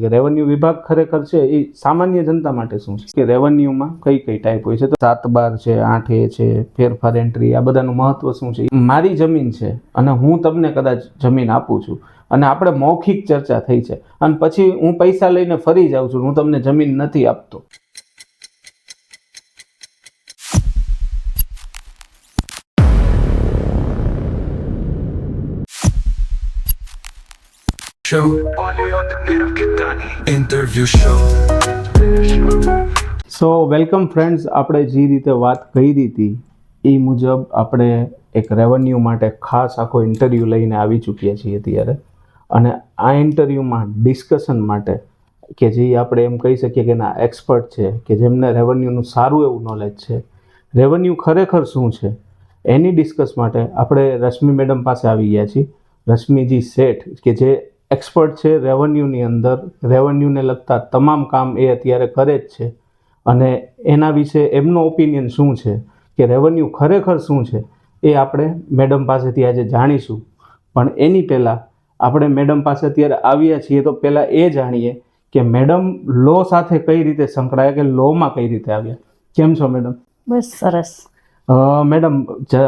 કે રેવન્યુ વિભાગ ખરેખર છે એ સામાન્ય જનતા માટે શું છે? કે રેવન્યુમાં કઈ કઈ ટાઈપ હોય છે? તો સાત બાર છે, આઠ એ છે, ફેરફાર એન્ટ્રી આ બધાનું મહત્વ શું છે? મારી જમીન છે અને હું તમને કદાચ જમીન આપું છું અને આપણે મૌખિક ચર્ચા થઈ છે. અને પછી હું પૈસા લઈને ફરી જાઉં છું, હું તમને જમીન નથી આપતો. Show. Interview Show. So welcome friends આપણે જે રીતે વાત કરી હતી, એ મુજબ આપણે એક રેવન્યુ માટે ખાસ આખો ઇન્ટરવ્યૂ લઈને આવી ચૂક્યા છીએ અત્યારે. અને આ ઇન્ટરવ્યૂમાં ડિસ્કશન માટે કે જે આપણે એમ કહી શકીએ કે ના એક્સપર્ટ છે, કે જેમને રેવન્યુનું સારું એવું નોલેજ છે. રેવન્યુ ખરેખર શું છે? એની ડિસ્કસ માટે આપણે રશ્મિ મેડમ પાસે આવી ગયા છીએ. રશ્મિજી શેઠ, કે જે એક્સપર્ટ છે રેવન્યુની અંદર. રેવન્યુને લગતા તમામ કામ એ અત્યારે કરે જ છે. અને એના વિશે એમનો ઓપિનિયન શું છે? કે રેવન્યુ ખરેખર શું છે? એ આપણે મેડમ પાસેથી આજે જાણીશું. પણ એની પહેલાં આપણે મેડમ પાસે અત્યારે આવ્યા છીએ તો પહેલાં એ જાણીએ કે મેડમ લો સાથે કઈ રીતે સંકળાયા કે લોમાં કઈ રીતે આવ્યા. કેમ છો મેડમ બસ સરસ. મેડમ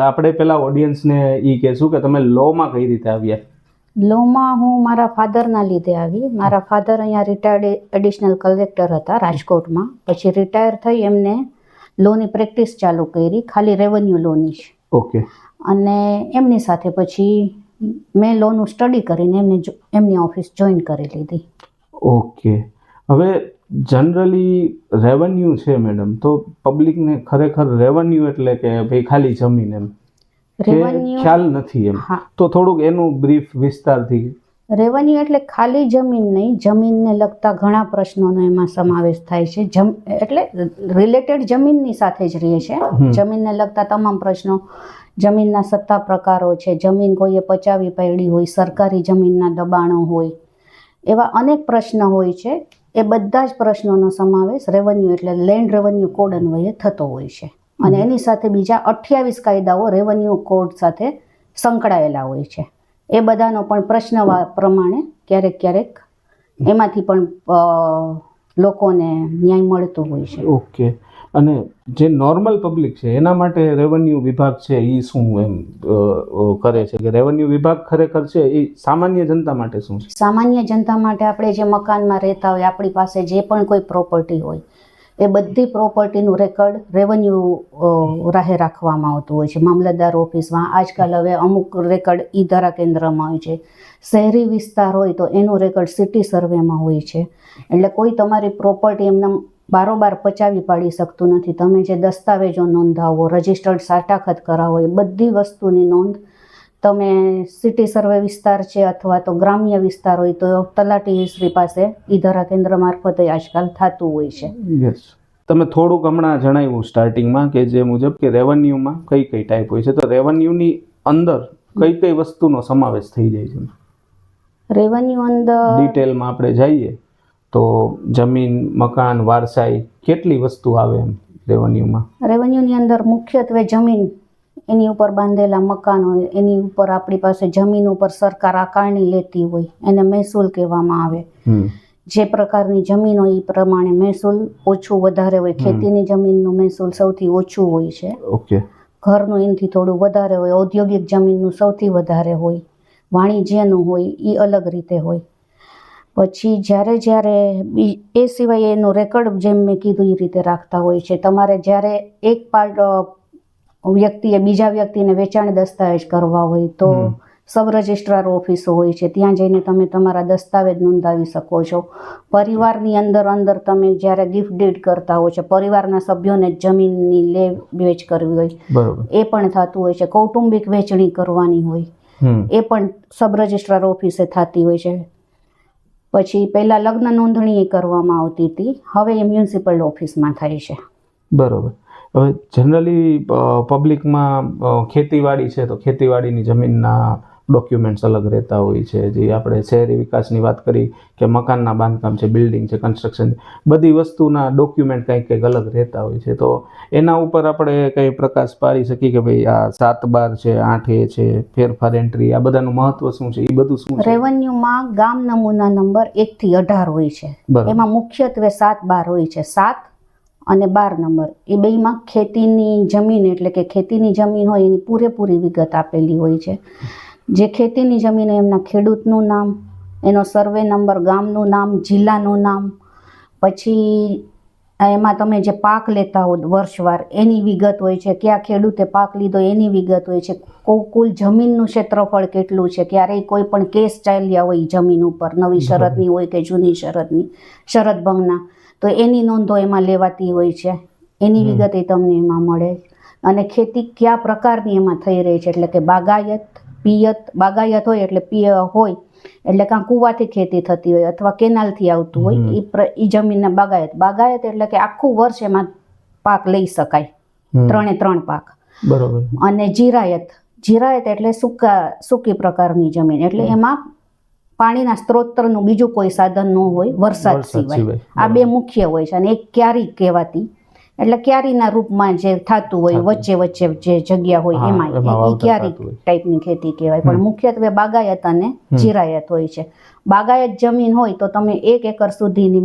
આપણે પહેલાં ઓડિયન્સને એ કહેશું કે તમે લોમાં કઈ રીતે આવ્યા. લોમાં હું મારા ફાધરના લીધે આવી. મારા ફાધર અહીંયા રિટાયર્ડ એડિશનલ કલેક્ટર હતા રાજકોટમાં. પછી રિટાયર થઈ એમને લોની પ્રેક્ટિસ ચાલુ કરી ખાલી રેવન્યુ લોની જ. ઓકે અને એમની સાથે પછી મેં લોનું સ્ટડી કરીને એમને એમની ઓફિસ જોઈન કરી લીધી. ઓકે હવે જનરલી રેવન્યુ છે મેડમ તો પબ્લિકને ખરેખર રેવન્યુ એટલે કે ભાઈ ખાલી જમીન એમ? રેવન્યુ ખ્યાલ નથી એમ. તો થોડુંક એનું બ્રીફ વિસ્તારથી. રેવન્યુ એટલે ખાલી જમીન નહીં જમીનને લગતા ઘણા પ્રશ્નોનો એમાં સમાવેશ થાય છે. જમ એટલે રિલેટેડ જમીનની સાથે જ રહે છે. જમીનને લગતા તમામ પ્રશ્નો જમીનના સત્તા પ્રકારો છે. જમીન કોઈએ પચાવી પાડી હોય સરકારી જમીનના દબાણો હોય એવા અનેક પ્રશ્ન હોય છે. એ બધા જ પ્રશ્નોનો સમાવેશ રેવન્યુ એટલે લેન્ડ રેવન્યુ કોડ અન્વયે થતો હોય છે. અને એની સાથે બીજા અઠ્યાવીસ કાયદાઓ રેવન્યુ કોડ સાથે સંકળાયેલા હોય છે. એ બધાનો પણ પ્રશ્ન પ્રમાણે ક્યારેક ક્યારેક એમાંથી પણ લોકોને ન્યાય મળતો હોય છે. ઓકે. અને જે નોર્મલ પબ્લિક છે એના માટે રેવન્યુ વિભાગ છે એ શું એમ કરે છે? કે રેવન્યુ વિભાગ ખરેખર છે એ સામાન્ય જનતા માટે શું છે? સામાન્ય જનતા માટે આપણે જે મકાનમાં રહેતા હોય આપણી પાસે જે પણ કોઈ પ્રોપર્ટી હોય એ બધી પ્રોપર્ટીનું રેકર્ડ રેવન્યુ રાહે રાખવામાં આવતું હોય છે. મામલતદાર ઓફિસમાં આજકાલ હવે અમુક રેકર્ડ ઈ ધારા કેન્દ્રમાં હોય છે. શહેરી વિસ્તાર હોય તો એનું રેકર્ડ સિટી સર્વેમાં હોય છે. એટલે કોઈ તમારી પ્રોપર્ટી એમને બારોબાર પચાવી પાડી શકતું નથી. તમે જે દસ્તાવેજો નોંધાવો રજિસ્ટર્ડ સાટાખત કરાવો, એ બધી વસ્તુની નોંધ તમે સિટી સર્વે વિસ્તાર છે અથવા તો ગ્રામ્ય વિસ્તાર હોય તો તલાટી શ્રી પાસે ઈ ધારા કેન્દ્ર મારફતે આજકાલ થતું હોય છે. યસ તમે થોડુંક હમણાં જણાવ્યું સ્ટાર્ટિંગમાં કે જે મુજબ કે રેવન્યુમાં કઈ કઈ ટાઈપ હોય છે. તો રેવન્યુની અંદર કઈ કઈ વસ્તુનો સમાવેશ થઈ જાય છે? રેવન્યુ અંદર ડિટેલમાં આપણે જઈએ તો જમીન મકાન વારસાઈ કેટલી વસ્તુ આવે એમ રેવન્યુમાં રેવન્યુની અંદર મુખ્યત્વે જમીન એની ઉપર બાંધેલા મકાન એની ઉપર આપણી પાસે જમીન ઉપર સરકાર આકારણી લેતી હોય એને મહેસૂલ કહેવામાં આવે. જે પ્રકારની જમીન હોય એ પ્રમાણે મહેસૂલ ઓછું વધારે હોય ખેતીની જમીનનું મહેસૂલ સૌથી ઓછું હોય છે. ઓકે. ઘરનું એનાથી થોડું વધારે હોય ઔદ્યોગિક જમીનનું સૌથી વધારે હોય વાણિજ્યનું હોય એ અલગ રીતે હોય. પછી જ્યારે જ્યારે એ સિવાય એનું રેકોર્ડ જેમ મેં કીધું એ રીતે રાખતા હોય છે. તમારે જ્યારે એક પાર્ટ વ્યક્તિએ બીજા વ્યક્તિને વેચાણ દસ્તાવેજ કરવા હોય તો. સબ રજિસ્ટ્રાર ઓફિસો હોય છે ત્યાં જઈને તમે તમારા દસ્તાવેજ નોંધાવી શકો છો. પરિવારની અંદર અંદર તમે જ્યારે ગિફ્ટ ડીડ કરતા હોય છે પરિવારના સભ્યોને જમીનની લે વેચ કરવી હોય એ પણ થતું હોય છે. કૌટુંબિક વેચણી કરવાની હોય એ પણ સબ રજિસ્ટ્રાર ઓફિસે થતી હોય છે. પછી પહેલાં લગ્ન નોંધણી કરવામાં આવતી હતી હવે એ મ્યુનિસિપલ ઓફિસમાં થાય છે. બરોબર. હવે જનરલી પબ્લિકમાં ખેતીવાડી છે તો ખેતીવાડીની જમીનના ડોક્યુમેન્ટ્સ અલગ રહેતા હોય છે. જે આપણે શહેરી વિકાસની વાત કરી કે મકાનના બાંધકામ છે બિલ્ડિંગ છે કન્સ્ટ્રક્શન બધી વસ્તુના ડોક્યુમેન્ટ કંઈક કંઈક અલગ રહેતા હોય છે. તો એના ઉપર આપણે કંઈ પ્રકાશ પાડી શકીએ કે ભાઈ આ સાત બાર છે આઠ એ છે ફેરફાર એન્ટ્રી આ બધાનું મહત્વ શું છે એ બધું શું રેવન્યુમાં ગામ નમૂના નંબર એકથી અઢાર હોય છે. એમાં મુખ્યત્વે સાત બાર હોય છે. સાત અને બાર નંબર. એ બેમાં ખેતીની જમીન એટલે કે ખેતીની જમીન હોય એની પૂરેપૂરી વિગત આપેલી હોય છે. જે ખેતીની જમીન હોય એમના ખેડૂતનું નામ એનો સર્વે નંબર ગામનું નામ જિલ્લાનું નામ પછી એમાં તમે જે પાક લેતા હો વર્ષવાર એની વિગત હોય છે. કયા ખેડૂતે પાક લીધો એની વિગત હોય છે. કુલ જમીનનું ક્ષેત્રફળ કેટલું છે? ક્યારેય કોઈ પણ કેસ ચાલ્યા હોય જમીન ઉપર નવી શરતની હોય કે જૂની શરતની શરત ભંગના તો એની નોંધો એમાં લેવાતી હોય છે. એની વિગત એ તમને એમાં મળે. અને ખેતી કયા પ્રકારની એમાં થઈ રહી છે? એટલે કે બાગાયત પિયત બાગાયત હોય એટલે પિય હોય. એટલે કાં કૂવાથી ખેતી થતી હોય અથવા કેનાલથી આવતું હોય એ એ જમીનના બાગાયત. બાગાયત એટલે કે આખું વર્ષ એમાં પાક લઈ શકાય. ત્રણે ત્રણ પાક. બરોબર. અને જીરાયત. જીરાયત એટલે સૂકા સૂકી પ્રકારની જમીન. એટલે એમાં પાણીના સ્ત્રોતનું બીજું કોઈ સાધન ન હોય વરસાદ સિવાય. આ બે મુખ્ય હોય છે અને એક ક્યારી કહેવાતી. એટલે ક્યારીના રૂપમાં જે થતું હોય વચ્ચે વચ્ચે જે જગ્યા હોય એમાં એ- ક્યારી. ટાઈપની ખેતી કહેવાય. પણ મુખ્યત્વે બાગાયત અને જીરાયત હોય છે. બાગાયત જમીન હોય તો તમે એક એકર સુધીની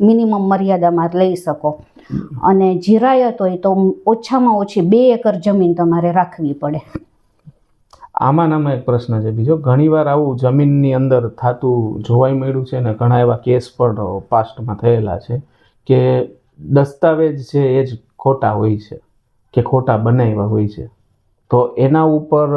મિનિમમ મર્યાદામાં લઈ શકો. અને જીરાયત હોય તો ઓછામાં ઓછી બે એકર જમીન તમારે રાખવી પડે. આમાં નામાં એક પ્રશ્ન છે. બીજો, ઘણીવાર આવું જમીનની અંદર થતું જોવાઈ મળ્યું છે ને ઘણા એવા કેસ પણ પાસ્ટમાં થયેલા છે કે દસ્તાવેજ છે એ જ ખોટા હોય છે કે ખોટા બનાવ્યા હોય છે. તો એના ઉપર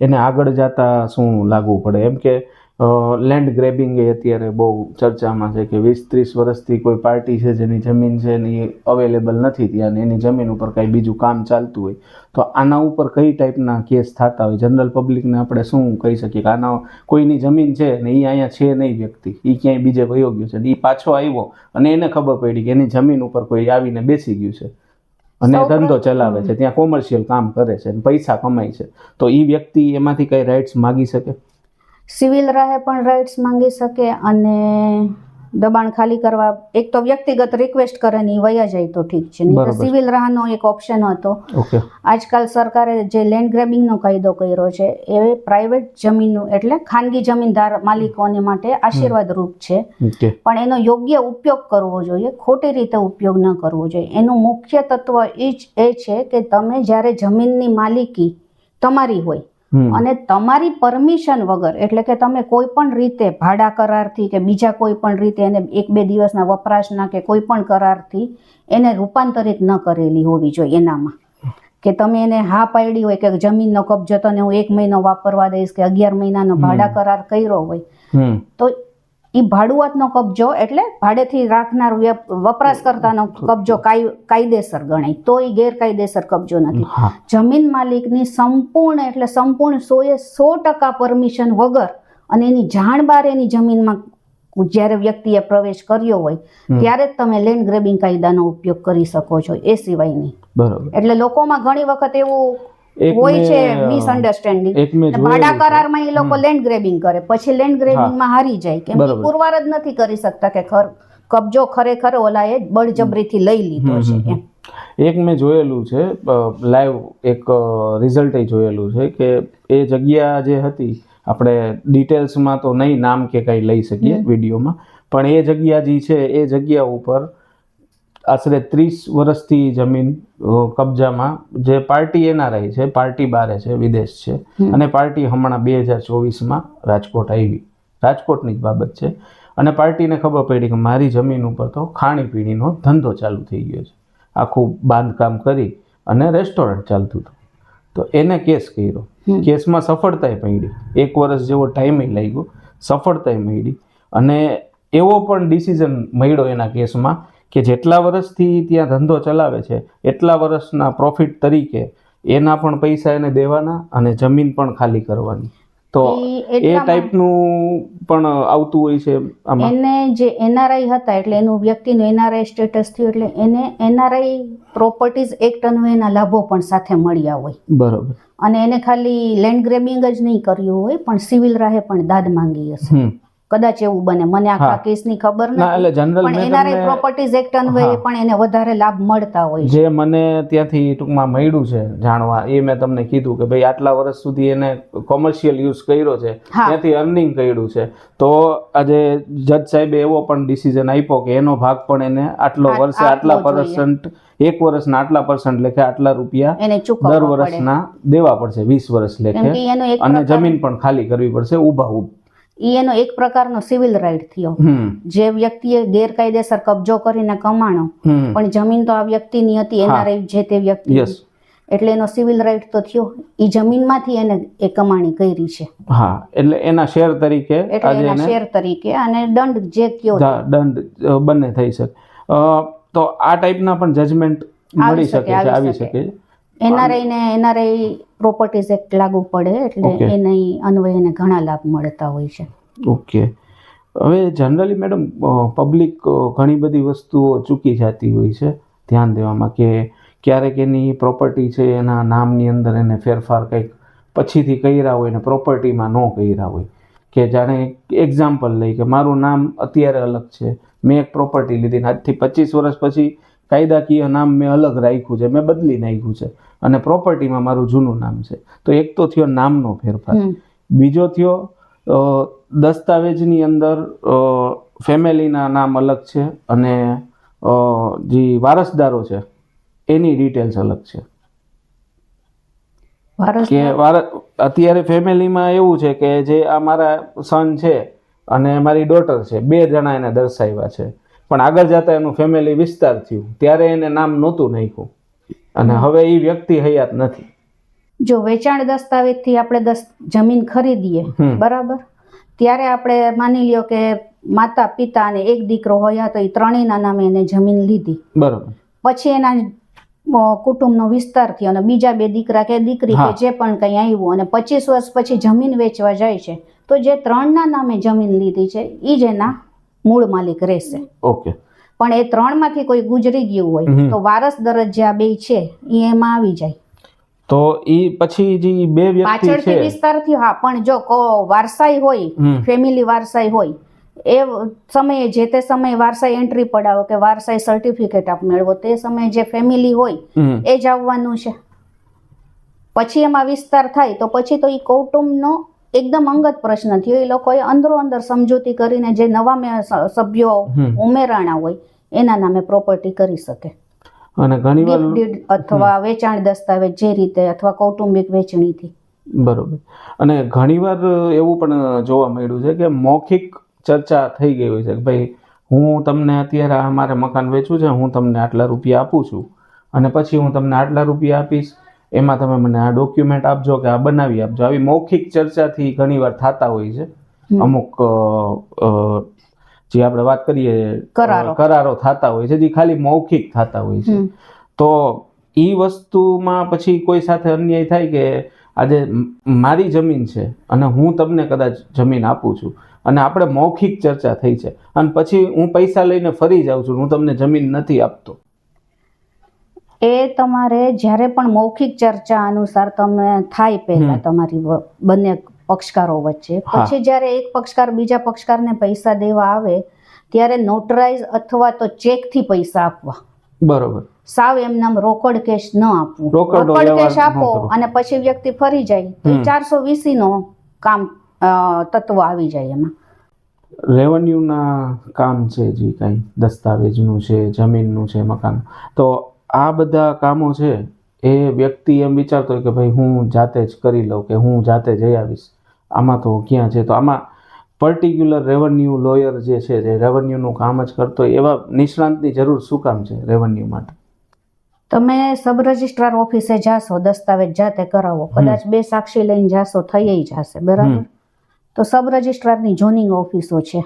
એને આગળ જતા શું લાગવું પડે? એમ કે લેન્ડ ગ્રેબિંગ એ અત્યારે બહુ ચર્ચામાં છે કે વીસ ત્રીસ વર્ષથી કોઈ પાર્ટી છે જેની જમીન છે એની અવેલેબલ નથી ત્યાં ને એની જમીન ઉપર કાંઈ બીજું કામ ચાલતું હોય તો આના ઉપર કઈ ટાઈપના કેસ થતા હોય? જનરલ પબ્લિકને આપણે શું કહી શકીએ કે આના કોઈની જમીન છે ને એ અહીંયા છે નહીં વ્યક્તિ એ ક્યાંય બીજે વયો ગયો છે એ પાછો આવ્યો અને એને ખબર પડી કે એની જમીન ઉપર કોઈ આવીને બેસી ગયું છે અને ધંધો ચલાવે છે ત્યાં કોમર્શિયલ કામ કરે છે પૈસા કમાય છે તો એ વ્યક્તિ એમાંથી કઈ રાઇટ્સ માગી શકે? સિવિલ રાહે પણ રાઇટ્સ માંગી શકે અને દબાણ ખાલી કરવા એક તો વ્યક્તિગત રિક્વેસ્ટ કરે ને વયા જાય તો ઠીક છે. નહીં તો સિવિલ રાહનો એક ઓપ્શન હતો. આજકાલ સરકારે જે લેન્ડ ગ્રેબિંગનો કાયદો કર્યો છે એ પ્રાઇવેટ જમીનનું એટલે ખાનગી જમીનદાર માલિકોને માટે આશીર્વાદરૂપ છે. પણ એનો યોગ્ય ઉપયોગ કરવો જોઈએ ખોટી રીતે ઉપયોગ ન કરવો જોઈએ. એનું મુખ્ય તત્વ એ જ એ છે કે તમે જ્યારે જમીનની માલિકી તમારી હોય અને તમારી પરમિશન વગર એટલે કે તમે કોઈ પણ રીતે ભાડા કરારથી કે બીજા કોઈ પણ રીતે એને એક બે દિવસના વપરાશના કે કોઈ પણ કરારથી એને રૂપાંતરિત ન કરેલી હોવી જોઈએ એનામાં. કે તમે એને હા પાડી હોય કે જમીનનો કબજો તને હું એક મહિનો વાપરવા દઈશ કે અગિયાર મહિનાનો ભાડા કરાર કર્યો હોય તો એ ભાડુઆતનો કબજો એટલે ભાડેથી રાખનાર વપરાશકર્તાનો કબજો કાય કાયદેસર ગણાય. તો એ ગેરકાયદેસર કબજો નથી. જમીન માલિકની સંપૂર્ણ એટલે સંપૂર્ણ સોએ સો ટકા પરમિશન વગર અને એની જાણ બાર એની જમીનમાં જ્યારે વ્યક્તિએ પ્રવેશ કર્યો હોય ત્યારે જ તમે લેન્ડ ગ્રેબિંગ કાયદાનો ઉપયોગ કરી શકો છો. એ સિવાયની. બરાબર. એટલે લોકોમાં ઘણી વખત એવું હોય છે મિસઅન્ડરસ્ટેન્ડિંગ ભાડા કરારમાં એ લોકો લેન્ડ ગ્રેબિંગ કરે. પછી લેન્ડ ગ્રેબિંગમાં હારી જાય કેમ કે પુરવાર જ નથી કરી શકતા કે ખર કબજો ખરેખર ઓલાએ બળજબરીથી લઈ લીધો છે એમ એક મેં જોયેલું છે લાઈવ એક રિઝલ્ટ જોયેલું છે કે એ જગ્યા જે હતી આપણે ડિટેલ્સમાં તો નહીં નામ કે કંઈ લઈ શકીએ વિડીયોમાં પણ એ જગ્યા જે છે એ જગ્યા ઉપર આશરે ત્રીસ વર્ષથી જમીન કબજામાં જે પાર્ટી એનઆરઆઈ છે પાર્ટી બારે છે વિદેશ છે અને પાર્ટી હમણાં બે હજાર ચોવીસમાં રાજકોટ આવી. રાજકોટની જ બાબત છે. અને પાર્ટીને ખબર પડી કે મારી જમીન ઉપર તો ખાણીપીણીનો ધંધો ચાલુ થઈ ગયો છે. આખું બાંધકામ કરી અને રેસ્ટોરન્ટ ચાલતું હતું. તો એને કેસ કર્યો. કેસમાં સફળતાય મળી. એક વર્ષ જેવો ટાઈમે લાગ્યો. સફળતાય મળી. અને એવો પણ ડિસિઝન મળ્યો એના કેસમાં કે જેટલા વર્ષથી ત્યાં ધંધો ચલાવે છે એટલા વર્ષના પ્રોફિટ તરીકે એના પણ પૈસા એને દેવાના અને જમીન પણ ખાલી કરવાની. તો એ ટાઈપનું પણ આવતું હોય છે એને જે એનઆરઆઈ હતા એટલે એનું વ્યક્તિનું એનઆરઆઈ સ્ટેટસ થયું એટલે એને એનઆરઆઈ પ્રોપર્ટીઝ એક્ટ અન્વયના લાભો પણ સાથે મળ્યા હોય. બરોબર. અને એને ખાલી લેન્ડ ગ્રેબિંગ જ નહીં કર્યું હોય પણ સિવિલ રાહે પણ દાદ માંગી હશે. કદાચ એવું બને. મને આખા કેસની ખબર ના એટલે નથી. જનરલ પણ એનઆરઆઈ પ્રોપર્ટીઝ એક્ટ અન્વયે પણ એને વધારે લાભ મળતા હોય જે મને ત્યાંથી ટૂંકમાં મળ્યું છે જાણવા એ મેં તમને કીધું કે ભાઈ આટલા વર્ષ સુધી એને કોમર્શિયલ યુઝ કર્યો છે ત્યાંથી અર્નિંગ કર્યું છે. તો આજે જજ સાહેબે એવો પણ ડિસિઝન આપ્યો કે એનો ભાગ પણ એને આટલો વર્ષે આટલા પર્સન્ટ એક વર્ષના આટલા પર્સન્ટ લેખે આટલા રૂપિયા એને દર વર્ષના દેવા પડશે વીસ વર્ષ લેખે. અને જમીન પણ ખાલી કરવી પડશે ઊભા ઊભ. ઈ એનો એક પ્રકારનો સિવિલ રાઇટ થયો. જે વ્યક્તિએ ગેરકાયદેસર કબજો કરીને કમાણો. પણ જમીન તો આ વ્યક્તિની હતી એના રહી જે તે વ્યક્તિ એટલે એનો સિવિલ રાઇટ તો થયો. ઈ જમીનમાંથી એને એ કમાણી કરી છે. હા એટલે એના શેર તરીકે એટલે એના શેર તરીકે અને દંડ જે કયો દંડ બંને થઈ શકે. તો આ ટાઈપના પણ જજમેન્ટ મળી શકે છે આવી શકે. એનઆરઆઈ ને એનઆરઆઈ પ્રોપર્ટીઝ એક્ટ લાગુ પડે એટલે Okay. એની અન્વયે એને ઘણા લાભ મળતા હોય છે. ઓકે હવે જનરલી મેડમ પબ્લિક ઘણી બધી વસ્તુઓ ચૂકી જતી હોય છે. ધ્યાન દેવામાં કે ક્યારેક એની પ્રોપર્ટી છે એના નામની અંદર એને ફેરફાર કંઈક પછીથી કર્યા હોય ને પ્રોપર્ટીમાં ન કર્યા હોય. કે જાણે એક્ઝામ્પલ લઈ કે મારું નામ અત્યારે અલગ છે. મેં એક પ્રોપર્ટી લીધી ને આજથી પચીસ વર્ષ પછી કાયદાકીય નામ મેં અલગ રાખ્યું છે મેં બદલી નાખ્યું છે. અને પ્રોપર્ટીમાં મારું જૂનું નામ છે. તો એક તો થયો નામનો ફેરફાર. બીજો થયો દસ્તાવેજની અંદર ફેમિલીના નામ અલગ છે અને જે વારસદારો છે એની ડિટેલ્સ અલગ છે. કે અત્યારે ફેમિલીમાં એવું છે કે જે આ મારા સન છે અને મારી ડોટર છે બે જણા એને દર્શાવ્યા છે. પણ આગળ જતા એનું ફેમિલી વિસ્તાર થયું. ત્યારે એને નામ નહોતું નાખ્યું. અને હવે એ વ્યક્તિ હયાત નથી. જો વેચાણ દસ્તાવેજથી આપણે દસ જમીન ખરીદીએ બરાબર? ત્યારે આપણે માની લ્યો કે માતા પિતા અને એક દીકરો હોય તો એ ત્રણેયના નામે એને જમીન લીધી. બરાબર. પછી એના કુટુંબનો વિસ્તાર થયો અને બીજા બે દીકરા કે દીકરી કે જે પણ કંઈ આવ્યું અને પચીસ વર્ષ પછી જમીન વેચવા જાય છે તો જે ત્રણના નામે જમીન લીધી છે એ જ એના મૂળ માલિક રહેશે. ઓકે. પણ એ ત્રણમાંથી કોઈ ગુજરી ગયું હોય તો વારસ દરજ્જા બે છે એ એમાં આવી જાય. તો એ પછી જે બે વ્યક્તિ પાછળથી છે વિસ્તાર થયો હા પણ જો કો વારસાઈ હોય ફેમિલી વારસાઈ હોય એ સમયે જે તે સમયે વારસાઈ એન્ટ્રી પડાવો કે વારસાઈ સર્ટિફિકેટ આપ મેળવો તે સમયે જે ફેમિલી હોય એ જ આવવાનું છે. પછી એમાં વિસ્તાર થાય તો પછી તો એ કૌટુંબનો એકદમ અંગત પ્રશ્ન થયો. એ લોકોએ અંદરો અંદર સમજૂતી કરીને જે નવા સભ્યો ઉમેરાણા હોય એના નામે પ્રોપર્ટી કરી શકે. અને ઘણીવાર અથવા વેચાણ દસ્તાવેજ જે રીતે અથવા કૌટુંબિક વેચણીથી. બરોબર. અને ઘણીવાર એવું પણ જોવા મળ્યું છે કે મૌખિક ચર્ચા થઈ ગઈ હોય છે કે ભાઈ હું તમને અત્યારે મારે મકાન વેચવું છે હું તમને આટલા રૂપિયા આપું છું. અને પછી હું તમને આટલા રૂપિયા આપીશ. એમાં તમે મને આ ડોક્યુમેન્ટ આપજો કે આ બનાવી આપજો. આવી મૌખિક ચર્ચાથી ઘણીવાર થતા હોય છે. અમુક જે આપણે વાત કરીએ કરારો. કરારો થતા હોય છે જે ખાલી મૌખિક થતા હોય છે. તો એ વસ્તુમાં પછી કોઈ સાથે અન્યાય થાય કે આજે મારી જમીન છે અને હું તમને કદાચ જમીન આપું છું અને આપણે મૌખિક ચર્ચા થઈ છે અને પછી હું પૈસા લઈને ફરી જાઉં છું હું તમને જમીન નથી આપતો. એ તમારે જ્યારે પણ મૌખિક ચર્ચા અનુસાર તમે થાય પહેલા તમારી બંને પક્ષકારો વચ્ચે. પછી જ્યારે એક પક્ષકાર બીજા પક્ષકારને પૈસા દેવા આવે ત્યારે નોટરાઇઝ અથવા તો ચેકથી પૈસા આપવા. બરોબર. સાવ એમ નામ રોકડ કેશ ન આપવું. રોકડ કેશ આપો અને પછી વ્યક્તિ ફરી જાય તો ચારસો વીસી નો કામ તત્વ આવી જાય એમાં. રેવન્યુના કામ છે જે કાંઈ? દસ્તાવેજનું છે જમીનનું છે મકાન તો આ બધા કામો છે એ વ્યક્તિ એમ વિચારતો હોય કે ભાઈ હું જાતે જ કરી લઉં કે હું જાતે જઈ આવીશ. આમાં તો ક્યાં છે? તો આમાં પર્ટિક્યુલર રેવન્યુ લોયર જે છે જે રેવન્યુનું કામ જ કરતો હોય એવા નિષ્ણાંતની જરૂર શું કામ છે રેવન્યુ માટે? તમે સબ રજિસ્ટ્રાર ઓફિસે જાશો દસ્તાવેજ જાતે કરાવો. કદાચ બે સાક્ષી લઈને જાશો થઈ જશે બરાબર? તો સબ રજિસ્ટ્રારની જોનિંગ ઓફિસો છે.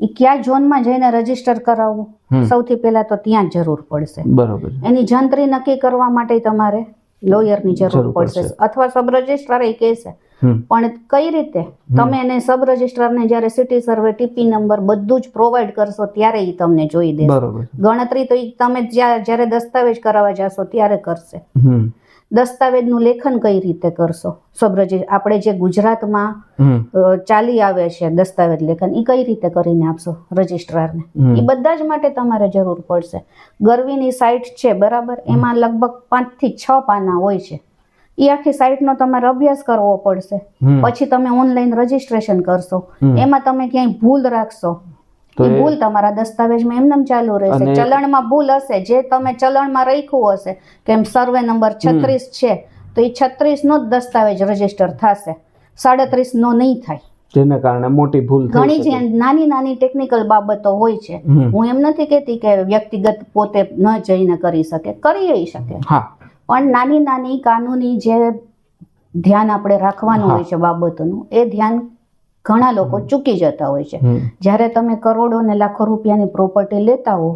એ કયા ઝોનમાં જઈને રજિસ્ટર કરાવવું? સૌથી પહેલા તો ત્યાં જરૂર પડશે. બરોબર. એની જંત્રી નક્કી કરવા માટે તમારે લોયરની જરૂર પડશે. અથવા સબ રજિસ્ટ્રાર એ કહેશે. પણ કઈ રીતે? તમે એને સબ રજિસ્ટ્રારને જ્યારે સિટી સર્વે ટીપી નંબર બધું જ પ્રોવાઈડ કરશો ત્યારે એ તમને જોઈ દેશે. ગણતરી તો તમે જ્યારે દસ્તાવેજ કરાવવા જશો ત્યારે કરશે. દસ્તાવેજનું લેખન કઈ રીતે કરશો? સબ્રજી રજિ આપણે જે ગુજરાતમાં ચાલી આવે છે દસ્તાવેજ લેખન એ કઈ રીતે કરીને આપશો રજિસ્ટ્રારને. એ બધા જ માટે તમારે જરૂર પડશે. ગરવીની સાઇટ છે બરાબર? એમાં લગભગ પાંચથી છ પાના હોય છે. એ આખી સાઇટનો તમારે અભ્યાસ કરવો પડશે. પછી તમે ઓનલાઈન રજીસ્ટ્રેશન કરશો. એમાં તમે ક્યાંય ભૂલ રાખશો. ભૂલ તમારા દસ્તાવેજમાં એમનેમ ચાલુ રહેશે. ચલણમાં ભૂલ હશે. જે તમે ચલણમાં રાખ્યું હશે કે એમ સર્વે નંબર છત્રીસ છે તો એ છત્રીસ નો જ દસ્તાવેજ રજિસ્ટર થશે. સાડત્રીસ નો નહીં થાય. જેને કારણે મોટી ભૂલ ઘણી જે નાની નાની ટેકનિકલ બાબતો હોય છે હું એમ નથી કહેતી કે વ્યક્તિગત પોતે ન જઈને કરી શકે. કરી શકે. પણ નાની નાની કાનૂની જે ધ્યાન આપણે રાખવાનું હોય છે બાબતોનું એ ધ્યાન ઘણા લોકો ચૂકી જતા હોય છે. જ્યારે તમે કરોડો ને લાખો રૂપિયાની પ્રોપર્ટી લેતા હો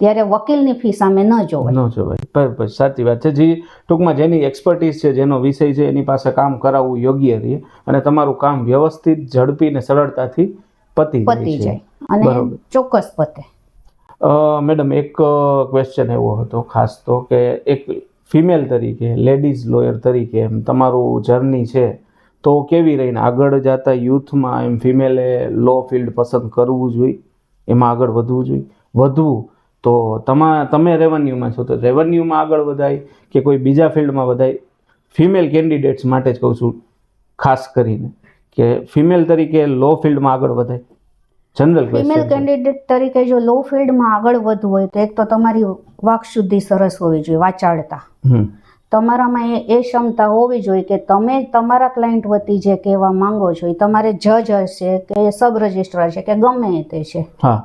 ત્યારે વકીલની ફી સામે ન જોવાય. ન જોવાય. સાચી વાત છે. જે ટૂંકમાં જેની એક્સપર્ટીઝ છે જેનો વિષય છે એની પાસે કામ કરાવવું યોગ્ય રહે અને તમારું કામ વ્યવસ્થિત ઝડપી ને સરળતાથી પતી પતી જાય. અને ચોક્કસ પતે. મેડમ એક ક્વેશ્ચન એવો હતો ખાસ તો કે એક ફિમેલ તરીકે લેડીઝ લોયર તરીકે એમ તમારું જર્ની છે. તો કેવી રહીને આગળ જતા યુથમાં એમ ફિમેલે લો ફિલ્ડ પસંદ કરવું જોઈએ એમાં આગળ વધવું જોઈએ. વધવું તો તમા તમે રેવન્યુમાં છો તો રેવન્યુમાં આગળ વધાય કે કોઈ બીજા ફિલ્ડમાં વધાય? ફિમેલ કેન્ડિડેટ્સ માટે જ કહું છું ખાસ કરીને કે ફિમેલ તરીકે લો ફિલ્ડમાં આગળ વધાય. જનરલ ફિમેલ કેન્ડિડેટ તરીકે જો લો ફિલ્ડમાં આગળ વધવું હોય તો એક તો તમારી વાક શુદ્ધિ સરસ હોવી જોઈએ વાચાળતા. હમ. તમારામાં એ એ ક્ષમતા હોવી જોઈએ કે તમે તમારા ક્લાયન્ટ વતી જે કહેવા માંગો છો એ તમારે જજ હશે કે સબ રજિસ્ટ્રાર છે કે ગમે તે છે. હા.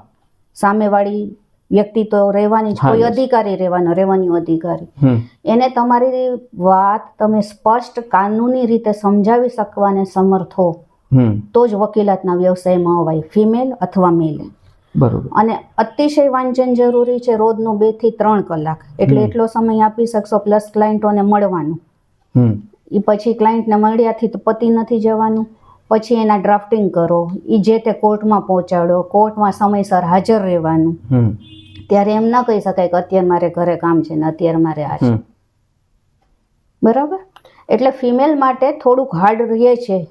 સામેવાળી વ્યક્તિ તો રહેવાની જ કોઈ અધિકારી રહેવાનો રેવન્યુ અધિકારી. એને તમારી વાત તમે સ્પષ્ટ કાનૂની રીતે સમજાવી શકવાને સમર્થ તો જ વકીલાતના વ્યવસાયમાં અવાય ફિમેલ અથવા મેલ બરોબર. અને અતિશય વાંચન જરૂરી છે રોજનું બેથી ત્રણ કલાક. એટલે એટલો સમય આપી શકશો પ્લસ ક્લાયન્ટોને મળવાનું. એ પછી ક્લાયન્ટને મળ્યાથી તો પતિ નથી જવાનું. પછી એના ડ્રાફ્ટિંગ કરો. એ જે તે કોર્ટમાં પહોંચાડો. કોર્ટમાં સમયસર હાજર રહેવાનું. ત્યારે એમ ન કહી શકાય કે અત્યારે મારે ઘરે કામ છે ને અત્યારે મારે આ છે. બરાબર? એટલે ફિમેલ માટે થોડુંક હાર્ડ રહે છે.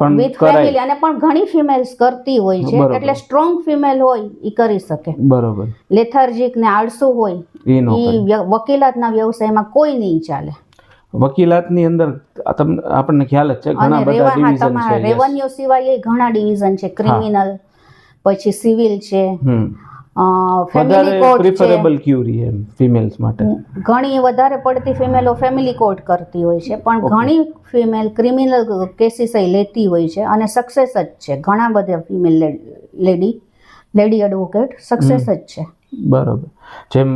પણ વિથ ફેમિલી અને પણ ઘણી ફિમેલ્સ કરતી હોય છે. એટલે સ્ટ્રોંગ ફિમેલ હોય એ કરી શકે. બરોબર. લેથાર્જિક ને આળસુ હોય એ વકીલાતના વ્યવસાયમાં કોઈ નહીં ચાલે. વકીલાતની અંદર તમને આપણને ખ્યાલ જ છે ઘણા બધા ડિવિઝન છે રેવન્યુ સિવાય ઘણા ડિવિઝન છે. ક્રિમિનલ પછી સિવિલ છે. હમ. ફેમિલી કોર્ટ પ્રિફરેબલ ક્યુરી એમ ફિમેલ્સ માટે. ઘણી વધારે પડતી ફિમેલો ફેમિલી કોર્ટ કરતી હોય છે પણ ઘણી ફિમેલ ક્રિમિનલ કેસીસ લેતી હોય છે અને સક્સેસ જ છે. ઘણા બધા female lady lady advocate success જ છે. બરોબર. જેમ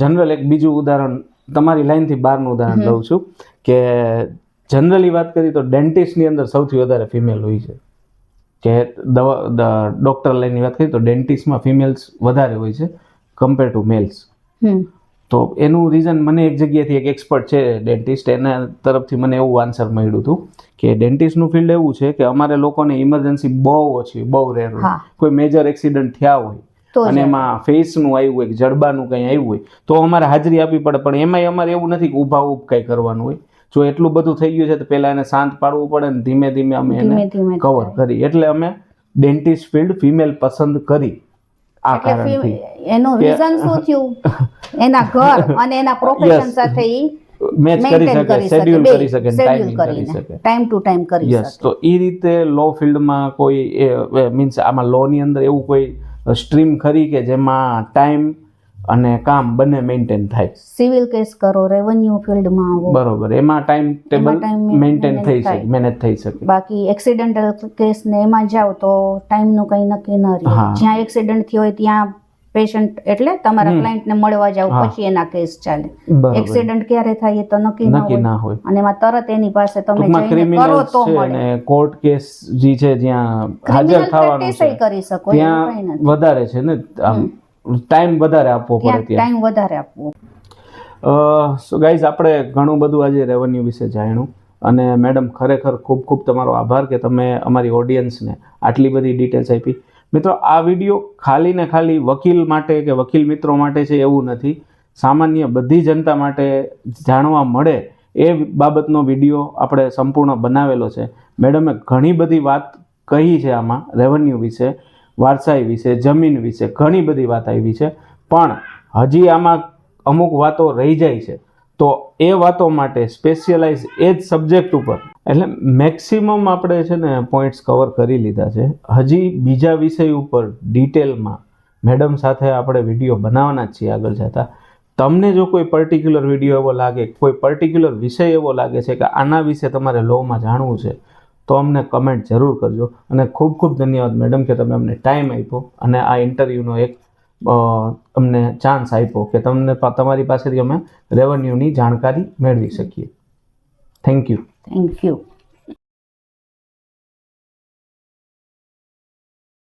જનરલ એક બીજું ઉદાહરણ તમારી લાઈનથી બહારનું ઉદાહરણ લઉં છું કે જનરલી વાત કરીએ તો ડેન્ટિસ્ટની અંદર સૌથી વધારે ફિમેલ હોય છે. કે દવા ડૉક્ટર લાઈનની વાત કરીએ તો ડેન્ટિસ્ટમાં ફિમેલ્સ વધારે હોય છે કમ્પેર ટુ મેલ્સ તો એનું રીઝન મને એક જગ્યાએથી એક એક્સપર્ટ છે ડેન્ટિસ્ટ એના તરફથી મને એવું આન્સર મળ્યું હતું કે ડેન્ટિસ્ટનું ફિલ્ડ એવું છે કે અમારે લોકોને ઇમરજન્સી બહુ ઓછી બહુ રેર હોય. કોઈ મેજર એક્સિડન્ટ થયા હોય અને એમાં ફેસનું આવ્યું હોય જડબાનું કંઈ આવ્યું હોય તો અમારે હાજરી આપવી પડે. પણ એમાંય અમારે એવું નથી કે ઊભા ઊભ કંઈ કરવાનું હોય. જો એટલું બધું થઈ ગયું છે તો પહેલાં એને શાંત પાડવું પડે ને ધીમે ધીમે અમે એને કવર કરી. એટલે અમે ડેન્ટિસ્ટ ફિલ્ડ ફિમેલ પસંદ કરી આ કારણથી એનો રીઝન શું થયું? એના ઘર અને એના પ્રોફેશન સાથે ઈ મેચ કરી શકે શકે શેડ્યુલ કરી શકે ટાઈમિંગ કરી શકે. ટાઈમ ટુ ટાઈમ કરી યસ તો એ રીતે લો ફિલ્ડમાં કોઈ મીન્સ આમાં લો ની અંદર એવું કોઈ સ્ટ્રીમ ખરી કે જેમાં ટાઈમ અને કામ બંને મેન્ટેન થાય. સિવિલ કેસ કરો રેવન્યુ ફિલ્ડમાં આવો. બરોબર. એમાં ટાઈમ ટેબલ મેન્ટેન થઈ શકે મેનેજ થઈ શકે. બાકી એક્સિડન્ટલ કેસ ને એમાં જાઓ તો ટાઈમનું કંઈ નક્કી ન રહે. જ્યાં એક્સિડન્ટ થયો હોય ત્યાં પેશન્ટ એટલે તમારા. ક્લાયન્ટને મળવા જાવ પછી એના કેસ ચાલે. એક્સિડન્ટ ક્યારે થાય એ તો નક્કી નક્કી ના હોય. અને એમાં તરત એની પાસે તમે જઈને કરો તો મળે. કોર્ટ કેસ જે છે જ્યાં હાજર થવાનું છે કરી શકો ત્યાં વધારે છે ને આમ ટાઈમ વધારે આપવો પડે ટાઈમ વધારે આપવો. સો ગાઈઝ આપણે ઘણું બધું આજે રેવન્યુ વિશે જાણ્યું. અને મેડમ ખરેખર ખૂબ ખૂબ તમારો આભાર કે તમે અમારી ઓડિયન્સને આટલી બધી ડિટેલ્સ આપી. મિત્રો આ વીડિયો ખાલી ને ખાલી વકીલ માટે કે વકીલ મિત્રો માટે છે એવું નથી. સામાન્ય બધી જનતા માટે જાણવા મળે એ બાબતનો વીડિયો આપણે સંપૂર્ણ બનાવેલો છે. મેડમે ઘણી બધી વાત કહી છે આમાં રેવન્યુ વિશે. વારસાઈ વિશે જમીન વિશે ઘણી બધી વાત આવી છે. પણ હજી આમાં અમુક વાતો રહી જાય છે. તો એ વાતો માટે સ્પેશિયલાઇઝ એ જ સબ્જેક્ટ ઉપર. એટલે મેક્સિમમ આપણે છે ને પોઈન્ટ્સ કવર કરી લીધા છે. હજી બીજા વિષય ઉપર ડિટેલમાં મેડમ સાથે આપણે વીડિયો બનાવવાના જ છીએ આગળ જતાં. તમને જો કોઈ પર્ટિક્યુલર વીડિયો એવો લાગે, કોઈ પર્ટિક્યુલર વિષય એવો લાગે છે કે આના વિશે તમારે લોમાં જાણવું છે તો અમને કમેન્ટ જરૂર કરજો. અને ખૂબ ખૂબ ધન્યવાદ મેડમ કે તમે અમને ટાઈમ આપ્યો અને આ ઇન્ટરવ્યૂનો એક અમને ચાન્સ આપ્યો કે તમને તમારી પાસેથી અમે રેવન્યુની જાણકારી મેળવી શકીએ. Thank you thank you